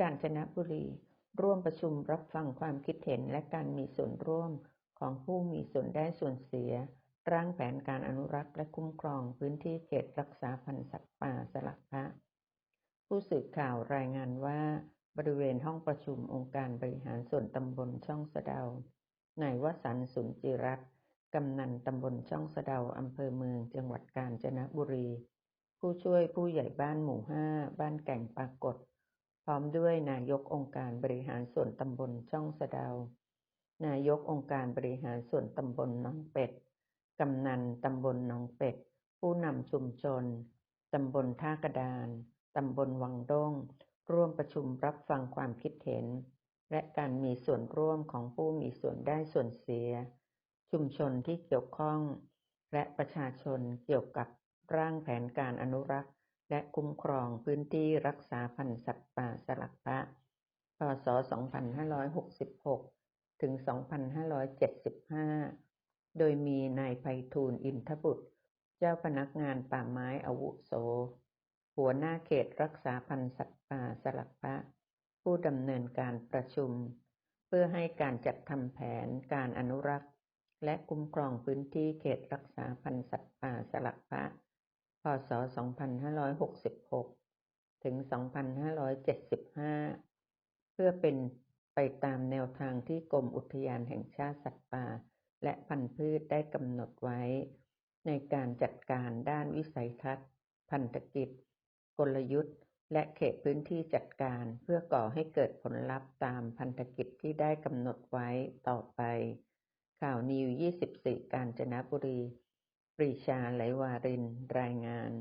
กาญจนบุรี ร่วมประชุมรับฟังความคิดเห็นและการมีส่วนร่วมของผู้มีส่วนได้ส่วนเสีย ร่างแผนการอนุรักษ์และคุ้มครองพื้นที่เขตรักษาพันธุ์สัตว์ป่าสลักพระ ผู้สื่อข่าวรายงานว่า บริเวณห้องประชุมองค์การบริหารส่วนตำบลช่องสะเดนายวสันสุนจิรัตกำนันตำบลช่องสะเดาอำเภอเมืองจังหวัดกาญจนบุรี ผู้ช่วยผู้ใหญ่บ้านหมู่ห้าบ้านแก่งปรากฏ ร้อมด้วยนายกองค์การบริหารส่วนตำบลช่องสะเดานายกองค์การบริหารส่วนตำบลหนองเป็ด กำนันตำบลหนองเป็ด ผู้นำชุมชน ตำบลท่ากระดาน ตำบลวังด้ง ร่วมประชุมรับฟังความคิดเห็น และการมีส่วนร่วมของผู้มีส่วนได้ส่วนเสีย ชุมชนที่เกี่ยวข้อง และประชาชนเกี่ยวกับร่างแผนการอนุรักษ์ และคุ้มครองพื้นที่รักษาพันธุ์สัตว์ป่าสลักพระ พศ 2566 ถึง 2575 โดยมีนายไพฑูรย์อินทบุตร เจ้าพนักงานป่าไม้อาวุโส หัวหน้าเขตรักษาพันธุ์สัตว์ป่าสลักพระ ผู้ดำเนินการประชุม เพื่อให้การจัดทำแผนการอนุรักษ์ และคุ้มครองพื้นที่เขตรักษาพันธุ์สัตว์ป่าสลักพระ พศ 2566 ถึง 2575 เพื่อเป็นไปตามแนวทางที่กรมอุทยานแห่งชาติสัตว์ป่า และพันธุ์พืชได้กำหนดไว้ ในการจัดการด้านวิสัยทัศน์ พันธกิจ กลยุทธ์ และเขตพื้นที่จัดการเพื่อก่อให้เกิดผลลัพธ์ตามพันธกิจที่ได้กำหนดไว้ต่อไป ข่าวนิว 24 กาญจนบุรี ปรีชา ไหลวาริน รายงาน